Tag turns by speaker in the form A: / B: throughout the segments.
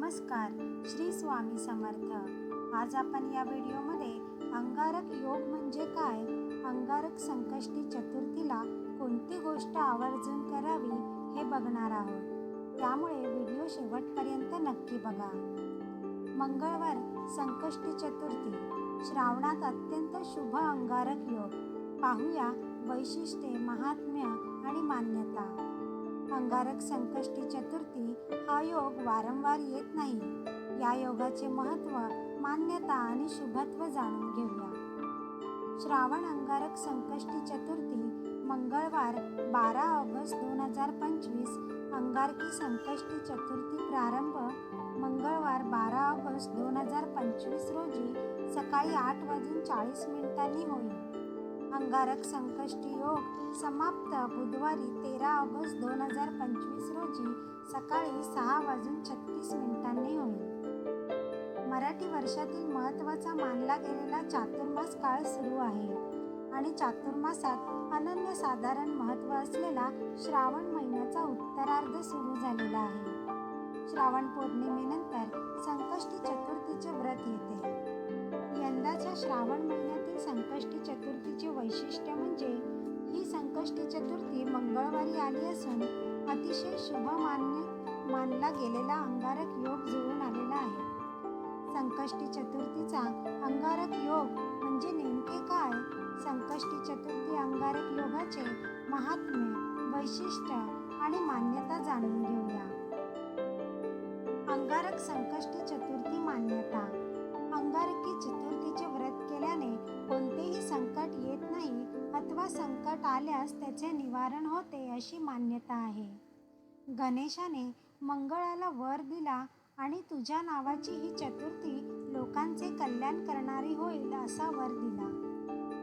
A: नमस्कार श्री स्वामी समर्थ. आज आपण या व्हिडिओमध्ये अंगारक योग म्हणजे काय? अंगारक संकष्टी चतुर्थीला कोणती गोष्ट आवर्जून करावी हे बघणार आहोत. त्यामुळे व्हिडिओ शेवटपर्यंत नक्की बघा. मंगळवार संकष्टी चतुर्थी. श्रावणात अत्यंत शुभ अंगारक योग. पाहूया वैशिष्ट्ये महात्म्य आणि मान्यता. अंगारक संकष्टी चतुर्थी हा योग वारंवार येत नाही. या योगाचे महत्त्व मान्यता आणि शुभत्व जाणून घेऊया. श्रावण अंगारक संकष्टी चतुर्थी मंगळवार बारा ऑगस्ट दोन हजार पंचवीस अंगारकी संकष्टी चतुर्थी प्रारंभ मंगळवार बारा ऑगस्ट दोन हजार पंचवीस रोजी सकाळी आठ वाजून चाळीस मिनिटांनी होईल. अंगारक संकष्टी योग समाप्त बुधवारी तेरा ऑगस्ट दोन हजार पंचवीस रोजी सकाळी सहा वाजून छत्तीस मिनिटांनी होईल. मराठी वर्षातील महत्त्वाचा मानला गेलेला चातुर्मास काळ सुरू आहे आणि चातुर्मासात अनन्यसाधारण महत्त्व असलेला श्रावण महिन्याचा उत्तरार्ध सुरू झालेला आहे. श्रावण पौर्णिमेनंतर संकष्टी चतुर्थीचे व्रत येते. यंदाच्या श्रावण महिन्यात महिन्यातील संकष्टी चतुर्थीचे वैशिष्ट्य म्हणजे ही संकष्टी चतुर्थी मंगळवारी आली असून अतिशय शुभ मान्य मानला गेलेला अंगारक योग जुळून आलेला आहे. संकष्टी चतुर्थीचा अंगारक योग म्हणजे नेमके काय? संकष्टी चतुर्थी अंगारक योगाचे महात्म्य वैशिष्ट्य आणि मान्यता जाणून घेऊया. अंगारक संकष्टी चतुर्थी मान्यता अंगारकी चतुर्थीचे व्रत केल्याने कोणतेही संकट येत नाही अथवा संकट आल्यास त्याचे निवारण होते अशी मान्यता आहे. गणेशाने मंगळाला वर दिला आणि तुझ्या नावाची ही चतुर्थी लोकांचे कल्याण करणारी होईल असा वर दिला.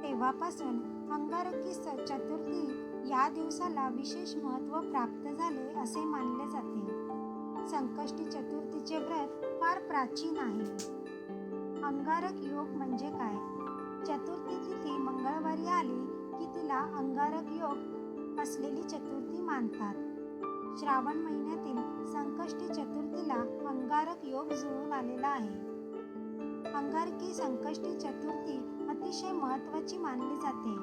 A: तेव्हापासून अंगारकी स चतुर्थी या दिवसाला विशेष महत्त्व प्राप्त झाले असे मानले जाते. संकष्टी चतुर्थीचे व्रत फार प्राचीन आहे. अंगारक योग म्हणजे काय? चतुर्थी तिथी मंगळवारी आली की तिला अंगारक योग असलेली चतुर्थी मानतात. श्रावण महिन्यातील संकष्टी चतुर्थीला अंगारक योग जुळून आलेला आहे. अंगारकी संकष्टी चतुर्थी अतिशय महत्त्वाची मानली जाते.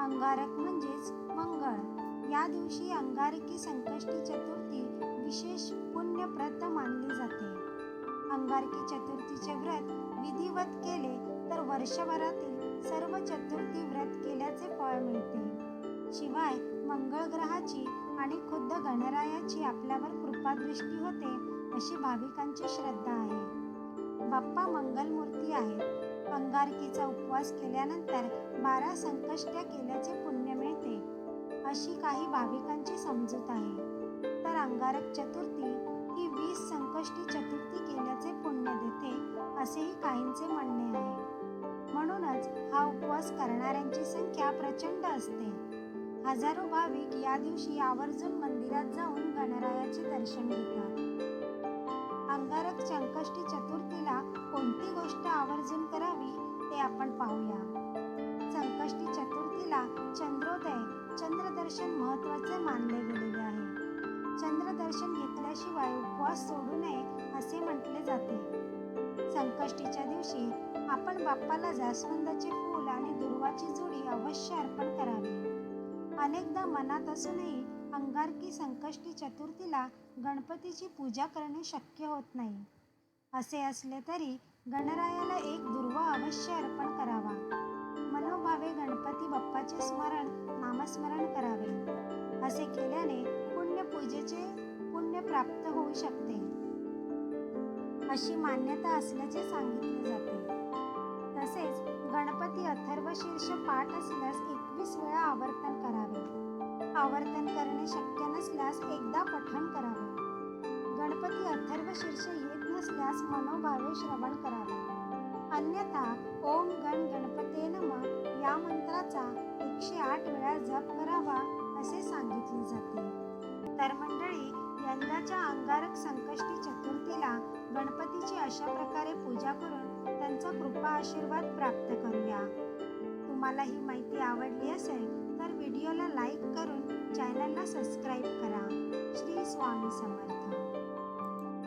A: अंगारक म्हणजेच मंगळ. या दिवशी अंगारकी संकष्टी चतुर्थी विशेष पुण्यप्रत मानली जाते. अंगारकी चतुर्थीचे व्रत विधिवत केले तर वर्षभरातील सर्व चतुर्थी व्रत केल्याचे फळ मिळते. शिवाय मंगळ ग्रहाची आणि खुद्द गणरायाची आपल्यावर कृपादृष्टी होते अशी भाविकांची श्रद्धा आहे. बाप्पा मंगलमूर्ती आहेत. अंगारकीचा उपवास केल्यानंतर बारा संकष्ट्या केल्याचे पुण्य मिळते अशी काही भाविकांची समजूत आहे. तर अंगारक चतुर्थी ही वीस संकष्टी चतुर्थी केल्याचे असेही काहींचे म्हणणे आहे. म्हणूनच हा उपवास करणाऱ्यांची संख्या प्रचंड असते. हजारो भाविक या दिवशी आवर्जून मंदिरात जाऊन गणरायाचे दर्शन घेतात. अंगारक संकष्टी चतुर्थीला कोणती गोष्ट आवर्जून करावी ते आपण पाहूया. संकष्टी चतुर्थीला चंद्रोदय चंद्रदर्शन महत्त्वाचे मानले गेलेले आहे. चंद्रदर्शन घेतल्याशिवाय उपवास सोडू नये असे म्हटले जाते. संकष्टीच्या दिवशी आपण बाप्पाला जास्वंदाचे फूल आणि दुर्वाची जोडी अवश्य अर्पण करावी. अनेकदा मनात असूनही अंगारकी संकष्टी चतुर्थीला गणपतीची पूजा करणे शक्य होत नाही. असे असले तरी गणरायाला एक दुर्वा अवश्य अर्पण करावा. मनोभावे गणपती बाप्पाचे स्मरण नामस्मरण करावे. असे केल्याने पुण्यपूजेचे पुण्य प्राप्त होऊ शकते. अशी मान्यता असल्याचे सांगितले जाते. तसेच गणपती अथर्व शीर्ष पाठ असल्यास एकवीस वेळा आवर्तन करावे. आवर्तन करणे शक्य नसल्यास एकदा पठण करावे. गणपती अथर्व शीर्ष येत नसल्यास मनोभावे श्रवण करावे. अन्यथा ओम गण गणपते नम या मंत्राचा एकशे आठ वेळा जप करावा असे सांगितले जाते. तर मंडळी यंदाच्या अंगारक संकष्टी चतुर्थीला गणपतीची अशा प्रकारे पूजा करून त्यांचा कृपा आशीर्वाद प्राप्त करूया. तुम्हाला ही माहिती आवडली असेल तर व्हिडिओला लाईक करून चॅनलला सबस्क्राईब करा. श्री स्वामी समर्थ.